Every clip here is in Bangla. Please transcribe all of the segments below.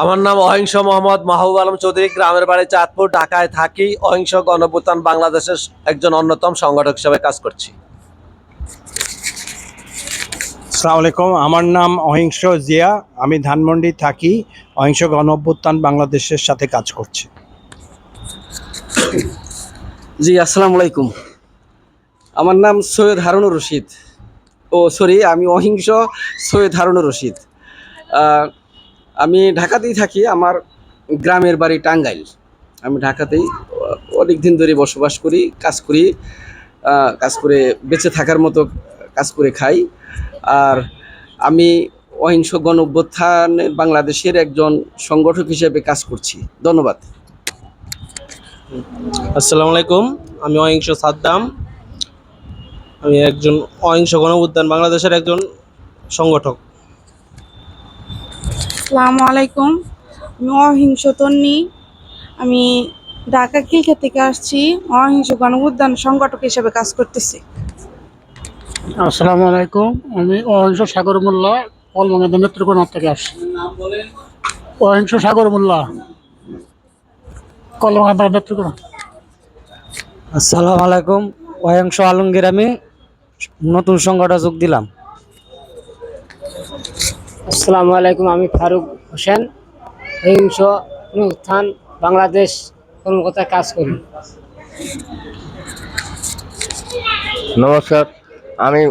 আমার নাম অহিংস মোহাম্মদ মাহবুব আলম চৌধুরী। গ্রামের বাড়ি চাঁদপুর ঢাকায় থাকি। অহিংস গণভুত্থান বাংলাদেশের একজন অন্যতম সংগঠক হিসেবে কাজ করছি। আসসালামু আলাইকুম। আমার নাম অহিংস জিয়া। আমি ধানমন্ডি থাকি। অহিংস গণ অভ্যুত্থান বাংলাদেশের সাথে কাজ করছি। জি আসসালামু আলাইকুম। আমার নাম সৈয়দ হারুনুর রশিদ। ও সরি আমি অহিংস সৈয়দ হারুনুর রশিদ। আহ, আমি ঢাকাতেই থাকি, আমার গ্রামের বাড়ি টাঙ্গাইল। আমি ঢাকাতেই অনেক দিন ধরে বসবাস করি, কাজ করি কাজ করে বেঁচে থাকার মতো কাজ করে খাই। আর আমি অহিংস গণ অভ্যুত্থান বাংলাদেশের একজন সংগঠক হিসেবে কাজ করছি। ধন্যবাদ। আসসালামু আলাইকুম, আমি অহিংস সাদ্দাম। আমি একজন অহিংস গণউদ্যান বাংলাদেশের একজন সংগঠক। আসসালামু আলাইকুম। আমি অহিংস তন্নি। আমি ঢাকা খিলখা থেকে আসছি। অহিংস গণ উদ্যান সংগঠক হিসেবে কাজ করতেছি। আসসালামু আলাইকুম। আমি অহিংস সাগর মোল্লা কলমাঙ্গাদের নেত্রকোনা থেকে আসছি। অহিংস সাগর মোল্লা কলমাঙ্গাদের নেত্রকোনা। আসসালামু আলাইকুম। অহিংস আলমগীর আমি নতুন সংগঠন যোগ দিলাম। আসসালামু আলাইকুম আমি ফারুক হোসেন। হিংস উত্থান বাংলাদেশ কর্মকর্তায় কাজ করি। নমস্কার আমি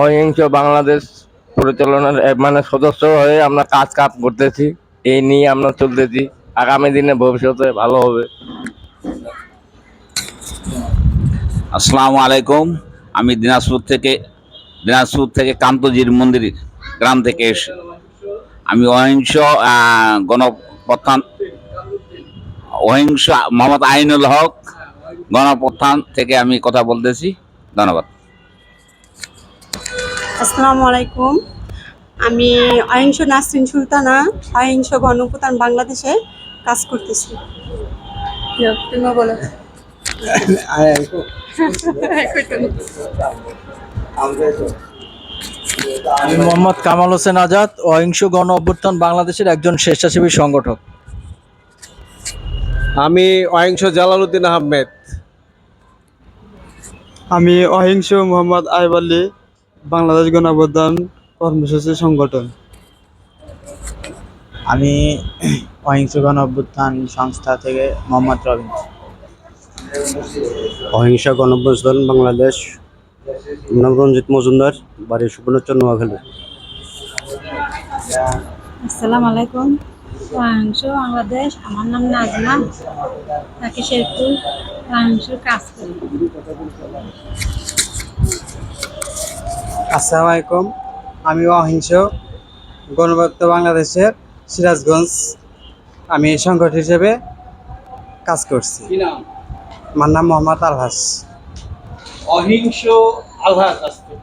অহিংস বাংলাদেশ পরিচালনার মানে সদস্য হয়ে আমরা কাজ কাজ করতেছি এই নিয়ে আমরা চলতেছি। আগামী দিনে ভবিষ্যতে ভালো হবে। আসসালামু আলাইকুম আমি দিনাজপুর থেকে দিনাজপুর থেকে কান্তজির মন্দির গ্রাম থেকে এসে আমি অহিংস আহ, গণপ্রত্থান অহিংস মোহাম্মদ আইনুল হক গণপ্রথান থেকে আমি কথা বলতেছি ধন্যবাদ আসসালামু আলাইকুম আমি অহিংস নাসরিন সুলতানা অহিংস গণপ্রধান বাংলাদেশে কাজ করতেছি তুমি বলো আমি মোহাম্মদ কামাল হোসেন আজাদ অহিংস গণ অভ্যুত্থান বাংলাদেশের একজন স্বেচ্ছাসেবী সংগঠক। আমি অহিংস জালালউদ্দিন আহমেদ। আমি অহিংস মোহাম্মদ আইব আলী বাংলাদেশ গণঅভ্যুত্থান কর্মসূচি সংগঠন আমি অহিংস গণ অভ্যুত্থান সংস্থা থেকে মোহাম্মদ রবিন। অহিংস গণ অভ্যুত্থান বাংলাদেশ নাম রঞ্জিত মজুমদার বাড়ি সুবর্ণচর নোয়াখালী আসসালামু আলাইকুম। অহিংস বাংলাদেশ আমার নাম নাজমা। থাকি শেরপুর অহিংস কাজ করি। আসসালামু আলাইকুম। আমি অহিংস গণভক্ত বাংলাদেশের সিরাজগঞ্জ। আমি সংগঠক হিসেবে কাজ করছি। আমার নাম মোহাম্মদ আলহাস। অহিংস আজ থেকে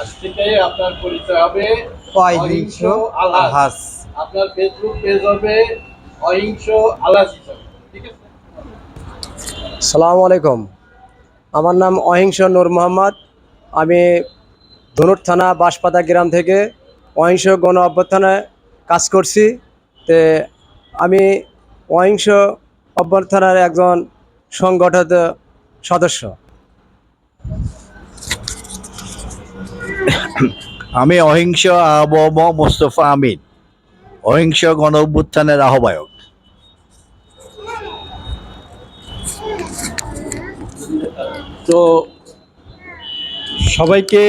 আজ থেকে আপনার পরিচয় হবে অহিংস আলহাস আপনার ফেসবুক পেজ হবে অহিংস আল্লাহ ঠিক আছে? সালাম আলাইকুম। আমার নাম অহিংস নূর মোহাম্মদ। আমি ধনুর থানা বাঁশপাতা গ্রাম থেকে অহিংস গণ অভ্যর্থনায় কাজ করছি। তে আমি অহিংস অভ্যর্থনার একজন সংগঠিত সদস্য। আমি অহিংস আবম মোস্তফা আমিন। অহিংস গণ অভ্যুত্থানের আহ্বায়ক। তো সবাইকে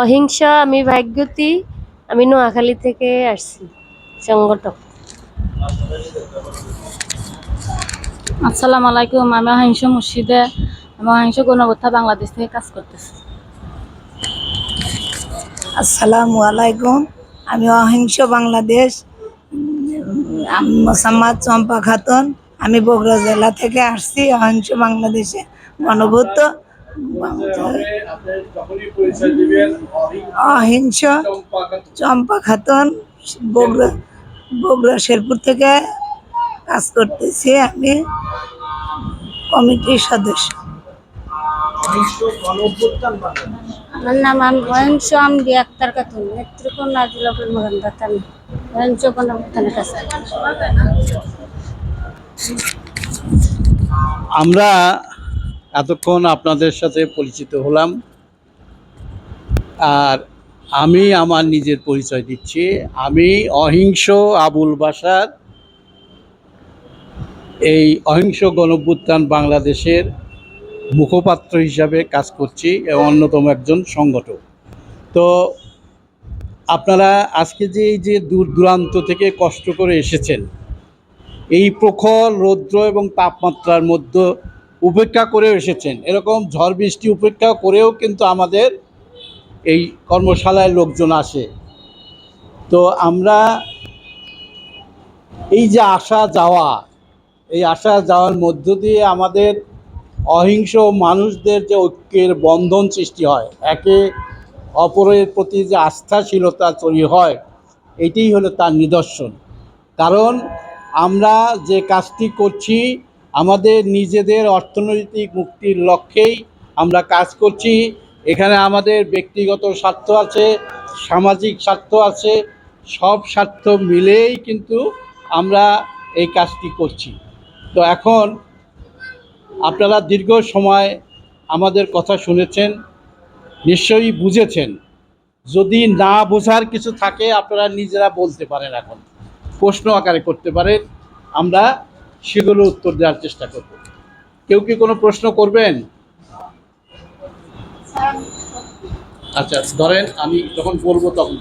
অহিংস আমি ভাগ্যতী আমি নোয়াখালী থেকে আসছি সংগঠক। আসসালামু আলাইকুম, আমি অহিংস মুর্শিদে, আমি অহিংস গণবত্তা বাংলাদেশ থেকে কাজ করতেছি। আসসালামু আলাইকুম, আমি অহিংস বাংলাদেশ মোসাম্মদ চম্পা খাতুন, আমি বগুড়া জেলা থেকে আসছি, অহিংস বাংলাদেশে গণভূত। অহিংস চম্পা খাতুন, বগুড়া বগুড়া শেরপুর থেকে কাজ করতেছি আমি কমিটির সদস্য। আমার নাম আমি আক্তার খাতুন নেত্রকোনা জেলা অহিংস গণপ্রধানের কাছে। আমরা এতক্ষণ আপনাদের সাথে পরিচিত হলাম। আর আমি আমার নিজের পরিচয় দিচ্ছি। আমি অহিংস আবুল বাসার এই অহিংস গণভ্যুত্থান বাংলাদেশের মুখপাত্র হিসাবে কাজ করছি এবং অন্যতম একজন সংগঠক। তো আপনারা আজকে যে এই যে দূর দূরান্ত থেকে কষ্ট করে এসেছেন, এই প্রখর রৌদ্র এবং তাপমাত্রার মধ্যে উপেক্ষা করেও এসেছেন, এরকম ঝড় বৃষ্টি উপেক্ষা করেও কিন্তু আমাদের এই কর্মশালায় লোকজন আসে। তো আমরা এই যে আসা যাওয়া এই আসা যাওয়ার মধ্য দিয়ে আমাদের অহিংস মানুষদের যে ঐক্যের বন্ধন সৃষ্টি হয়, একে অপরের প্রতি যে আস্থাশীলতা তৈরি হয়, এটাই হলো তার নিদর্শন। কারণ আমরা যে কাজটি করছি, আমাদের নিজেদের অর্থনৈতিক মুক্তির লক্ষ্যেই আমরা কাজ করছি। এখানে আমাদের ব্যক্তিগত স্বার্থ আছে, সামাজিক স্বার্থ আছে, সব স্বার্থ মিলেই কিন্তু আমরা এই কাজটি করছি। তো এখন আপনারা দীর্ঘ সময় আমাদের কথা শুনেছেন, নিশ্চয়ই বুঝেছেন। যদি না বোঝার কিছু থাকে, আপনারা নিজেরা বলতে পারেন এখন। প্রশ্ন আকারে করতে পারেন, আমরা সেগুলো উত্তর দেওয়ার চেষ্টা করব। কেউ কি কোনো প্রশ্ন করবেন? আচ্ছা ধরেন আমি যখন বলব তখন।